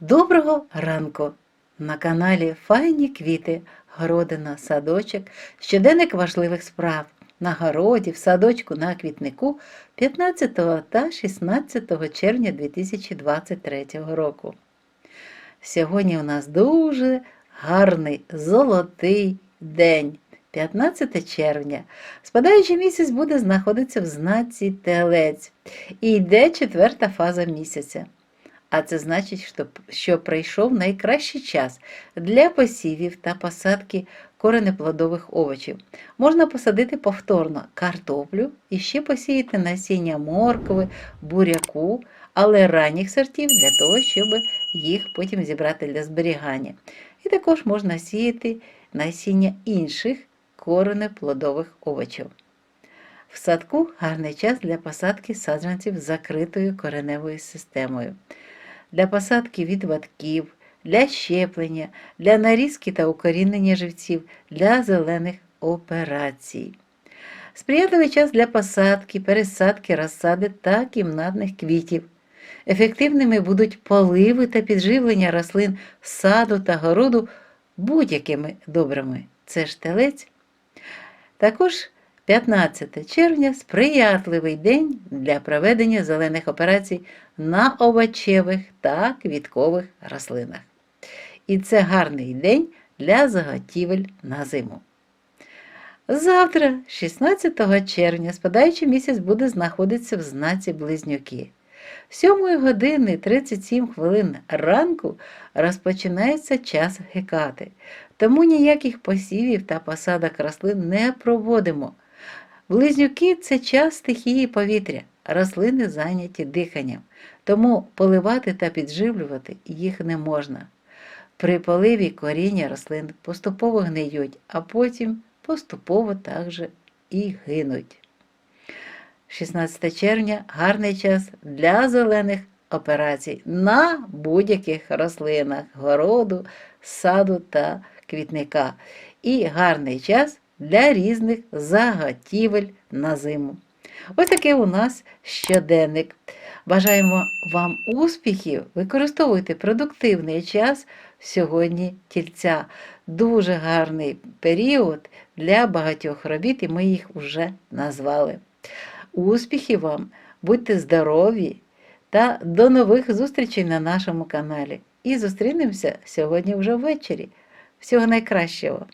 Доброго ранку! На каналі Файні квіти, городина, садочок, щоденник важливих справ на городі, в садочку на квітнику 15 та 16 червня 2023 року. Сьогодні у нас дуже гарний золотий день. 15 червня. Спадаючий місяць буде знаходитися в знаці Телець і йде четверта фаза місяця. А це значить, що, прийшов найкращий час для посівів та посадки коренеплодових овочів. Можна посадити повторно картоплю і ще посіяти насіння моркви, буряку, але ранніх сортів для того, щоб їх потім зібрати для зберігання. І також можна сіяти насіння інших коренеплодових овочів. В садку гарний час для посадки саджанців з закритою кореневою системою для посадки відвадків, для щеплення, для нарізки та укорінення живців, для зелених операцій. Сприятливий час для посадки, пересадки, розсади та кімнатних квітів. Ефективними будуть поливи та підживлення рослин саду та городу будь-якими добрими. Це ж телець. Також 15 червня сприятливий день для проведення зелених операцій на овочевих та квіткових рослинах. І це гарний день для заготівель на зиму. Завтра, 16 червня, спадаючий місяць буде знаходитися в знаці Близнюки. 7 години 37 хвилин ранку розпочинається час гекати, тому ніяких посівів та посадок рослин не проводимо. Близнюки це час стихії повітря, рослини зайняті диханням, тому поливати та підживлювати їх не можна. При поливі коріння рослин поступово гниють, а потім поступово також і гинуть. 16 червня гарний час для зелених операцій на будь-яких рослинах, городу, саду та квітника. І гарний час для різних заготівель на зиму. Ось такий у нас щоденник. Бажаємо вам успіхів, використовуйте продуктивний час сьогодні тільця. Дуже гарний період для багатьох робіт, і ми їх вже назвали. Успіхів вам, будьте здорові та до нових зустрічей на нашому каналі. І зустрінемося сьогодні вже ввечері. Всього найкращого!